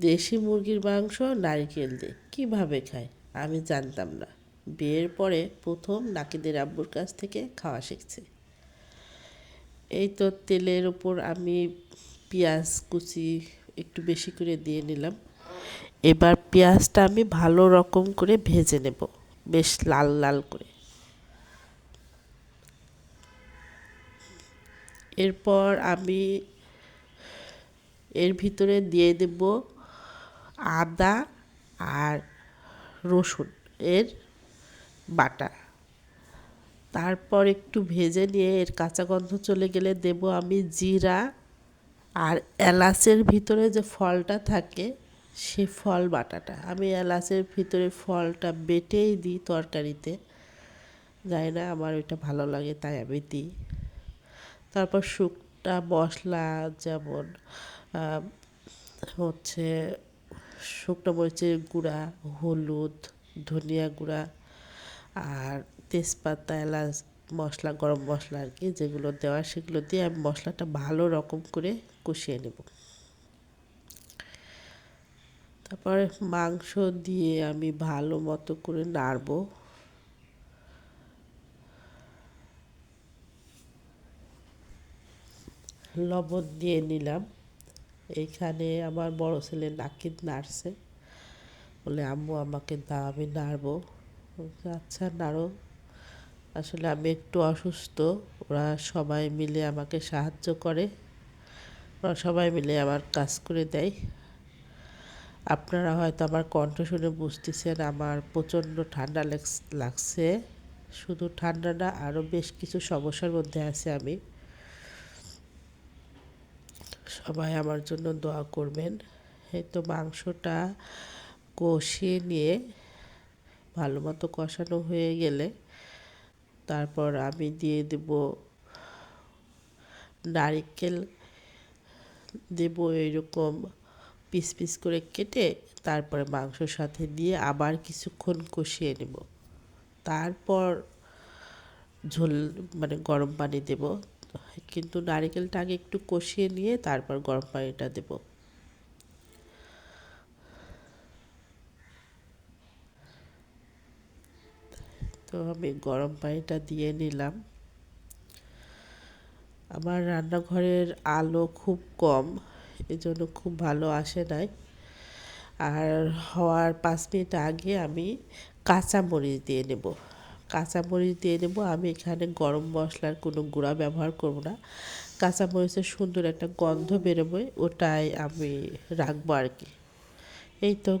দেশি মুরগির মাংস, নারকেল দিয়ে। কীভাবে খায়? আমি জানতাম না। বিয়ের পরে প্রথম নাকিদের আব্বুর কাছ থেকে খাওয়া শিখছি। এই তো তেলের ওপর আমি পেঁয়াজ কুচি একটু বেশি করে দিয়ে নিলাম। এবার পেঁয়াজটা আমি ভালো রকম করে ভেজে নেব, বেশ লাল লাল করে। এরপর আমি এর ভিতরে দিয়ে দেব আদা আর রসুন এর বাটা। তারপর একটু ভেজে নিয়ে এর কাঁচা গন্ধ চলে গেলে দেব আমি জিরা আর এলাচের ভিতরে যে ফলটা থাকে সে ফল বাটাটা। আমি এলাচের ভিতরে ফলটা বেটেই দিই তরকারিতে। জানি না, আমার ওইটা ভালো লাগে, তাই আমি দিই। তারপর শুকনা মশলা যেমন হচ্ছে শুকনো মরিচের গুঁড়া, হলুদ, ধনিয়া গুঁড়া আর তেজপাতা, এলাচ, মশলা, গরম মশলা আর কি যেগুলো দেওয়া সেগুলো দিয়ে আমি মশলাটা ভালো রকম করে কষিয়ে নেব। তারপরে মাংস দিয়ে আমি ভালো মতো করে নাড়বো। লবণ দিয়ে নিলাম। এইখানে আমার বড় ছেলে নাকিদ নাড়ছে। বলে, আম্মু, আমাকে দাও আমি নাড়বো। আচ্ছা নাড়ো। আসলে আমি একটু অসুস্থ, ওরা সবাই মিলে আমাকে সাহায্য করে। ওরা সবাই মিলে আমার কাজ করে দেয়। আপনারা হয়তো আমার কণ্ঠ শুনে বুঝতেছেন, আমার প্রচণ্ড ঠান্ডা লাগছে। শুধু ঠান্ডা না আরও বেশ কিছু সমস্যার মধ্যে আছে আমি। সবাই আমার জন্য দোয়া করবেন। এই তো মাংসটা কষিয়ে নিয়ে ভালো মতো কষানো হয়ে গেলে তারপর আমি দিয়ে দেব নারিকেল। দেব এরকম পিস পিস করে কেটে তারপরে মাংসর সাথে দিয়ে আবার কিছুক্ষণ কষিয়ে নেব। তারপর ঝোল মানে গরম পানি দেব। কিন্তু নারিকেলটা আগে একটু কষিয়ে নিয়ে তারপর গরম পানিটা দেব। তো আমি গরম পানিটা দিয়ে নিলাম। আমার রান্নাঘরের আলো খুব কম, এজন্য খুব ভালো আসে নাই। আর হওয়ার পাঁচ মিনিট আগে আমি কাঁচা মরিচ দিয়ে নেব। কাঁচামরিচ দিয়ে দেবো। আমি এখানে গরম মশলার কোনো গুঁড়া ব্যবহার করব না। কাঁচামরিচের সুন্দর একটা গন্ধ বেরোবে, ওটাই আমি রাখব আর কি। এই তো